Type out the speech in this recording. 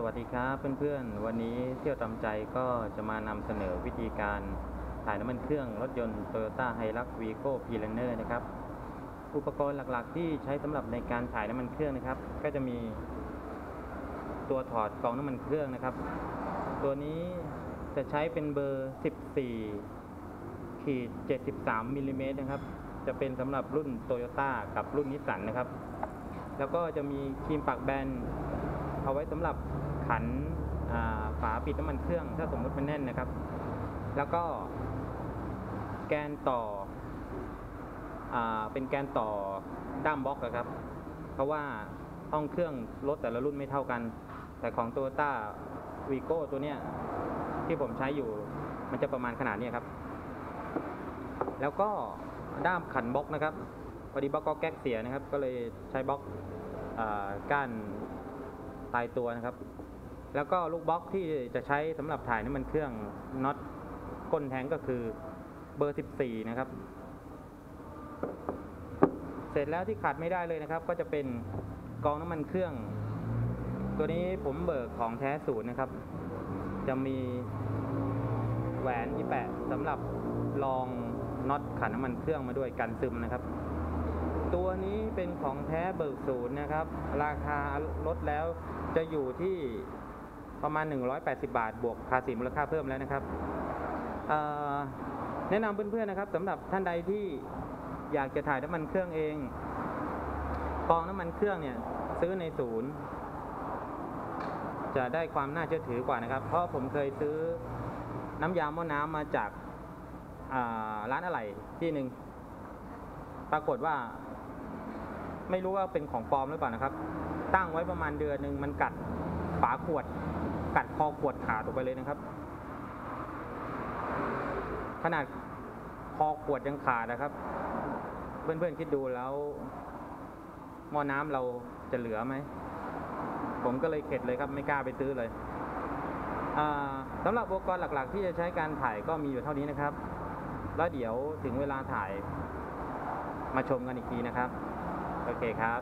สวัสดีครับเพื่อนๆ วันนี้เที่ยวตามใจก็จะมานำเสนอวิธีการถ่ายน้ำมันเครื่องรถยนต์ Toyota Hilux Vigo p l a n e r นะครับ อุปกรณ์หลักๆ ที่ใช้สำหรับในการถ่ายน้ำมันเครื่องนะครับ ก็จะมีตัวถอดกองน้ำมันเครื่องนะครับ ตัวนี้จะใช้เป็นเบอร์ 14ขีด73มิลลิเมตรนะครับ จะเป็นสำหรับรุ่น Toyota กับรุ่นนิสสันนะครับ แล้วก็จะมีครีมปากแบน เอาไว้สำหรับขันฝาปิดน้ำมันเครื่อง ถ้าสมมติมันแน่นนะครับ แล้วก็แกนต่ออเป็นแกนต่อด้ามบล็อกอะครับ เพราะว่าห้องเครื่องรถแต่ละรุ่นไม่เท่ากัน แต่ของ Toyota v i g o ตัวเนี้ยที่ผมใช้อยู่มันจะประมาณขนาดนี้ครับ แล้วก็ด้ามขันบล็อกนะครับพอดีบล็อกก็แก๊กเสียนะครับ ก็เลยใช้บล็อกอก้าน ตายตัวนะครับ แล้วก็ลูกบล็อกที่จะใช้สำหรับถ่ายน้ำมันเครื่องน็อตก้นแทงก็คือเบอร์ 14 นะครับ เสร็จแล้วที่ขาดไม่ได้เลยนะครับ ก็จะเป็นกองน้ำมันเครื่อง ตัวนี้ผมเบิกของแท้ศูนย์นะครับ จะมีแหวนที่แปะสำหรับรองน็อตขันน้ำมันเครื่องมาด้วยกันซึมนะครับ ตัวนี้เป็นของแท้เบิกศูนย์นะครับ ราคาลดแล้วจะอยู่ที่ประมาณ 180 บาท บวกภาษีมูลค่าเพิ่มแล้วนะครับ แนะนำเพื่อนๆนะครับสำหรับท่านใดที่อยากจะถ่ายน้ำมันเครื่องเองกองน้ำมันเครื่องเนี่ยซื้อในศูนย์ จะได้ความน่าเชื่อถือกว่านะครับ เพราะผมเคยซื้อน้ำยาหม้อน้ำมาจาการ้านอะไหล่ที่หนึ่ง ปรากฏว่า ไม่รู้ว่าเป็นของปลอมหรือเปล่านะครับ ตั้งไว้ประมาณเดือนหนึ่งมันกัดฝาขวด กัดคอขวดขาดออกไปเลยนะครับ ขนาดคอขวดยังขาดนะครับ เพื่อนๆคิดดูแล้วหม้อน้ำเราจะเหลือไหม ผมก็เลยเข็ดเลยครับ ไม่กล้าไปซื้อเลยสำหรับอุปกรณ์หลัก ๆ ที่จะใช้การถ่ายก็มีอยู่เท่านี้นะครับ แล้วเดี๋ยวถึงเวลาถ่าย มาชมกันอีกทีนะครับ โอเคครับ